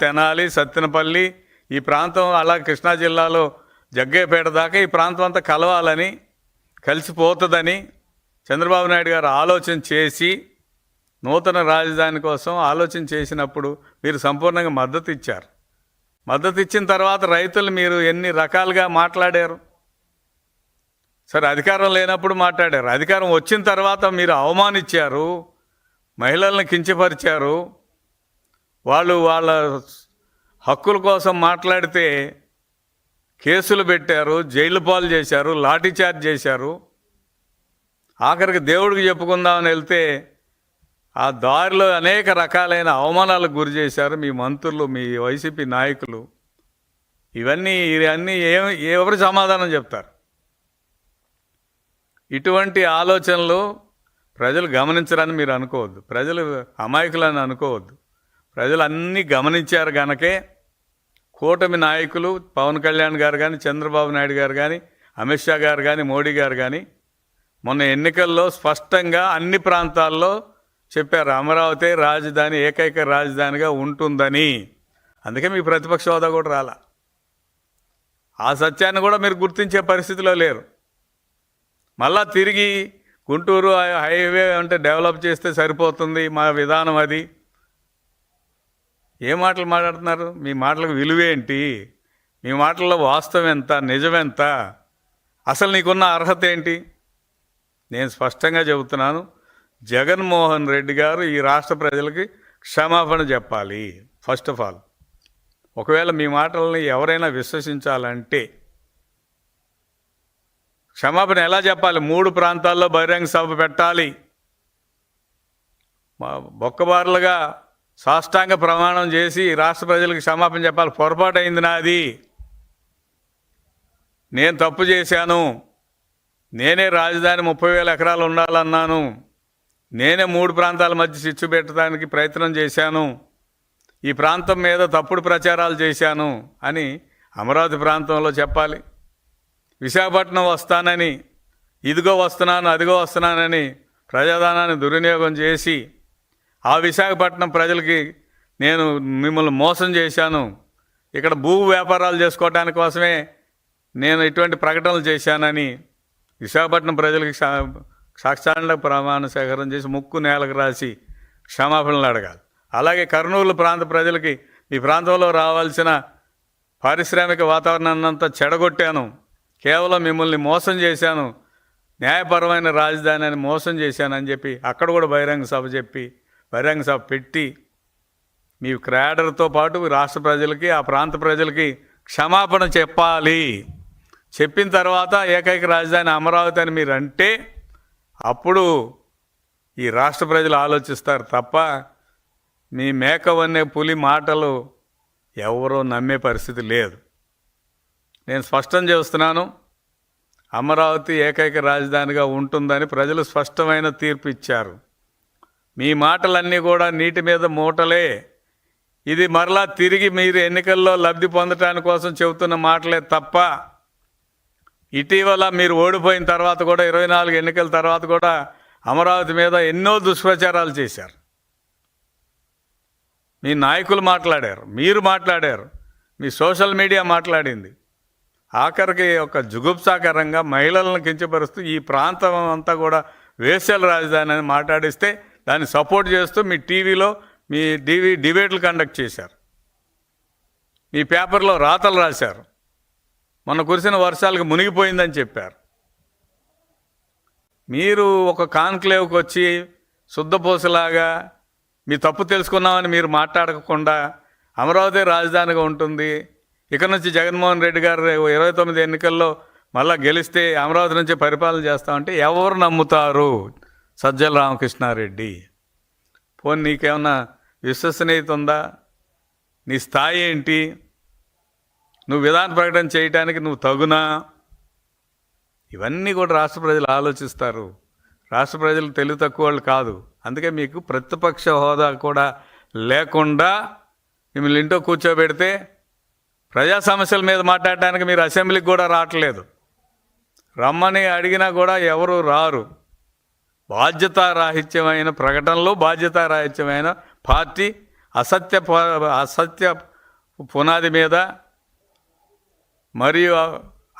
తెనాలి సత్తెనపల్లి ఈ ప్రాంతం అలా కృష్ణా జిల్లాలో జగ్గేపేట దాకా ఈ ప్రాంతం అంతా కలవాలని కలిసిపోతుందని చంద్రబాబు నాయుడు గారు ఆలోచన చేసి నూతన రాజధాని కోసం ఆలోచన చేసినప్పుడు మీరు సంపూర్ణంగా మద్దతు ఇచ్చారు. మద్దతు ఇచ్చిన తర్వాత రైతులు మీరు ఎన్ని రకాలుగా మాట్లాడారు? సరే అధికారం లేనప్పుడు మాట్లాడారు. అధికారం వచ్చిన తర్వాత మీరు అవమానించారు మహిళలను కించపరిచారు వాళ్ళు వాళ్ళ హక్కుల కోసం మాట్లాడితే కేసులు పెట్టారు జైలు పాలు చేశారు లాఠీచార్జ్ చేశారు. ఆఖరికి దేవుడికి చెప్పుకుందామని వెళ్తే ఆ దారిలో అనేక రకాలైన అవమానాలకు గురి చేశారు మీ మంత్రులు మీ వైసీపీ నాయకులు. ఇవన్నీ ఇవన్నీ ఏ ఎవరు సమాధానం చెప్తారు? ఇటువంటి ఆలోచనలు ప్రజలు గమనించరని మీరు అనుకోవద్దు. ప్రజలు అమాయకులని అనుకోవద్దు. ప్రజలు అన్నీ గమనించారు గనకే కూటమి నాయకులు పవన్ కళ్యాణ్ గారు కానీ చంద్రబాబు నాయుడు గారు కానీ అమిత్ షా గారు కానీ మోడీ గారు కానీ మొన్న ఎన్నికల్లో స్పష్టంగా అన్ని ప్రాంతాల్లో చెప్పారు అమరావతి రాజధాని ఏకైక రాజధానిగా ఉంటుందని. అందుకే మీ ప్రతిపక్ష హోదా కూడా రాలా. ఆ సత్యాన్ని కూడా మీరు గుర్తించే పరిస్థితిలో లేరు. మళ్ళా తిరిగి గుంటూరు హైవే అంటే డెవలప్ చేస్తే సరిపోతుంది మా విధానం అది. ఏ మాటలు మాట్లాడుతున్నారు? మీ మాటలకు విలువేంటి మీ మాటల్లో వాస్తవం ఎంత? నిజమెంత అసలు నీకున్న అర్హత ఏంటి? నేను స్పష్టంగా చెబుతున్నాను జగన్మోహన్ రెడ్డి గారు ఈ రాష్ట్ర ప్రజలకి క్షమాపణ చెప్పాలి ఫస్ట్ ఆఫ్ ఆల్. ఒకవేళ మీ మాటల్ని ఎవరైనా విశ్వసించాలంటే క్షమాపణ ఎలా చెప్పాలి? మూడు ప్రాంతాల్లో బహిరంగ సభ పెట్టాలి. బొక్కబార్లుగా బొక్కబారులుగా సాష్టాంగ ప్రమాణం చేసి రాష్ట్ర ప్రజలకు క్షమాపణ చెప్పాలి. పొరపాటు అయింది నాది. నేను తప్పు చేశాను. నేనే రాజధాని ముప్పై వేల ఎకరాలు ఉండాలన్నాను. నేనే మూడు ప్రాంతాల మధ్య చిచ్చు పెట్టడానికి ప్రయత్నం చేశాను. ఈ ప్రాంతం మీద తప్పుడు ప్రచారాలు చేశాను అని అమరావతి ప్రాంతంలో చెప్పాలి. విశాఖపట్నం వస్తానని ఇదిగో వస్తున్నాను అదిగో వస్తున్నానని ప్రజాధనాన్ని దుర్వినియోగం చేసి ఆ విశాఖపట్నం ప్రజలకి నేను మిమ్మల్ని మోసం చేశాను. ఇక్కడ భూ వ్యాపారాలు చేసుకోవడానికి కోసమే నేను ఇటువంటి ప్రకటనలు చేశానని విశాఖపట్నం ప్రజలకి సా- సాక్షాండ ప్రమాణ సేకరణ చేసి ముక్కు నేలకు రాసి క్షమాపణలు అడగాలి. అలాగే కర్నూలు ప్రాంత ప్రజలకి ఈ ప్రాంతంలో రావాల్సిన పారిశ్రామిక వాతావరణాన్ని అంతా చెడగొట్టాను. కేవలం మిమ్మల్ని మోసం చేశాను. న్యాయపరమైన రాజధాని అని మోసం చేశానని చెప్పి అక్కడ కూడా బహిరంగ సభ చెప్పి బహిరంగ సభ పెట్టి మీ క్రాడర్తో పాటు రాష్ట్ర ప్రజలకి ఆ ప్రాంత ప్రజలకి క్షమాపణ చెప్పాలి. చెప్పిన తర్వాత ఏకైక రాజధాని అమరావతి అని మీరు అంటే అప్పుడు ఈ రాష్ట్ర ప్రజలు ఆలోచిస్తారు తప్ప మీ మేకవన్నే పులి మాటలు ఎవరో నమ్మే పరిస్థితి లేదు. నేను స్పష్టం చేస్తున్నాను అమరావతి ఏకైక రాజధానిగా ఉంటుందని ప్రజలు స్పష్టమైన తీర్పు ఇచ్చారు. మీ మాటలన్నీ కూడా నీటి మీద మూటలే. ఇది మరలా తిరిగి మీరు ఎన్నికల్లో లబ్ధి పొందటానికి కోసం చెబుతున్న మాటలే తప్ప ఇటీవల మీరు ఓడిపోయిన తర్వాత కూడా ఇరవై నాలుగు ఎన్నికల తర్వాత కూడా అమరావతి మీద ఎన్నో దుష్ప్రచారాలు చేశారు. మీ నాయకులు మాట్లాడారు మీరు మాట్లాడారు మీ సోషల్ మీడియా మాట్లాడింది. ఆఖరికి ఒక జుగుప్సాకరంగా మహిళలను కించపరుస్తూ ఈ ప్రాంతం అంతా కూడా వేసల రాజధాని అని మాట్లాడిస్తే దాన్ని సపోర్ట్ చేస్తూ మీ టీవీలో మీ డివి డిబేట్లు కండక్ట్ చేశారు. మీ పేపర్లో రాతలు రాశారు. మొన్న కురిసిన వర్షాలకు మునిగిపోయిందని చెప్పారు. మీరు ఒక కాన్క్లేవ్కి వచ్చి శుద్ధపూసలాగా మీ తప్పు తెలుసుకున్నామని మీరు మాట్లాడకుండా అమరావతి రాజధానిగా ఉంటుంది. ఇక నుంచి జగన్మోహన్ రెడ్డి గారు ఇరవై తొమ్మిది ఎన్నికల్లో మళ్ళా గెలిస్తే అమరావతి నుంచి పరిపాలన చేస్తామంటే ఎవరు నమ్ముతారు? సజ్జల రామకృష్ణారెడ్డి. పోనీ నీకేమన్నా విశ్వసనీయత ఉందా? నీ స్థాయి ఏంటి? నువ్వు విధాన ప్రకటన చేయటానికి నువ్వు తగునా? ఇవన్నీ కూడా రాష్ట్ర ప్రజలు ఆలోచిస్తారు. రాష్ట్ర ప్రజలు తెలివి తక్కువ వాళ్ళు కాదు. అందుకే మీకు ప్రతిపక్ష హోదా కూడా లేకుండా మిమ్మల్ని ఇంట్లో కూర్చోబెడితే ప్రజా సమస్యల మీద మాట్లాడటానికి మీరు అసెంబ్లీకి కూడా రావట్లేదు. రమ్మని అడిగినా కూడా ఎవరు రారు. బాధ్యతారాహిత్యమైన ప్రకటనలు బాధ్యతారాహిత్యమైన పార్టీ అసత్య పు- అసత్య పునాది మీద మరియు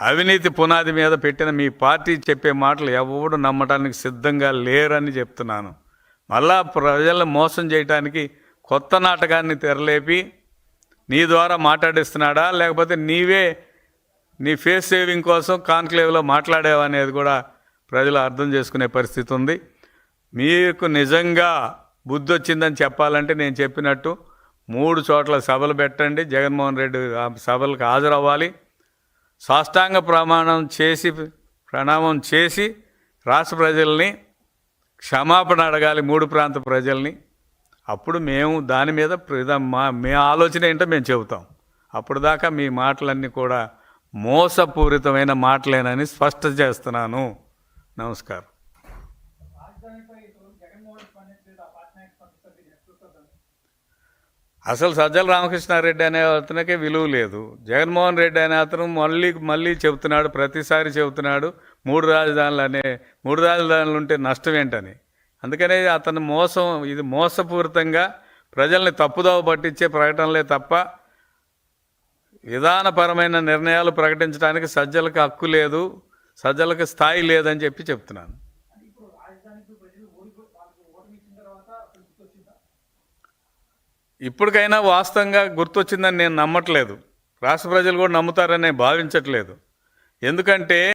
అవినీతి పునాది మీద పెట్టిన మీ పార్టీ చెప్పే మాటలు ఎవడు నమ్మటానికి సిద్ధంగా లేరని చెప్తున్నాను. మళ్ళా ప్రజలను మోసం చేయటానికి కొత్త నాటకాన్ని తెరలేపి నీ ద్వారా మాట్లాడిస్తున్నాడా? లేకపోతే నీవే నీ ఫేస్ సేవింగ్ కోసం కాన్క్లేవ్లో మాట్లాడావా అనేది కూడా ప్రజలు అర్థం చేసుకునే పరిస్థితి ఉంది. మీకు నిజంగా బుద్ధి వచ్చిందని చెప్పాలంటే నేను చెప్పినట్టు మూడు చోట్ల సభలు పెట్టండి. జగన్మోహన్ రెడ్డి ఆ సభలకు హాజరవ్వాలి. సాష్టాంగ ప్రమాణం చేసి ప్రణామం చేసి రాష్ట్ర ప్రజల్ని క్షమాపణ అడగాలి మూడు ప్రాంత ప్రజల్ని. అప్పుడు మేము దాని మీద మా మీ ఆలోచన ఏంటో మేము చెబుతాం. అప్పుడు దాకా మీ మాటలన్నీ కూడా మోసపూరితమైన మాటలేనని స్పష్టం చేస్తున్నాను. నమస్కారం. అసలు సజ్జల రామకృష్ణారెడ్డి అనే అతనికే విలువ లేదు. జగన్మోహన్ రెడ్డి అనే అతను మళ్ళీ మళ్ళీ చెబుతున్నాడు ప్రతిసారి చెబుతున్నాడు మూడు రాజధానులు అనే మూడు రాజధానులు ఉంటే నష్టం ఏంటని. అందుకనే అతను మోసం ఇది మోసపూరితంగా ప్రజల్ని తప్పుదోవ పట్టించే ప్రకటనలే తప్ప విధానపరమైన నిర్ణయాలు ప్రకటించడానికి సజ్జలకు హక్కు లేదు. సజ్జలకు స్థాయి లేదని చెప్పి చెప్తున్నాను. ఇప్పటికైనా వాస్తవంగా గుర్తొచ్చిందని నేను నమ్మట్లేదు. రాష్ట్ర ప్రజలు కూడా నమ్ముతారని భావించట్లేదు. ఎందుకంటే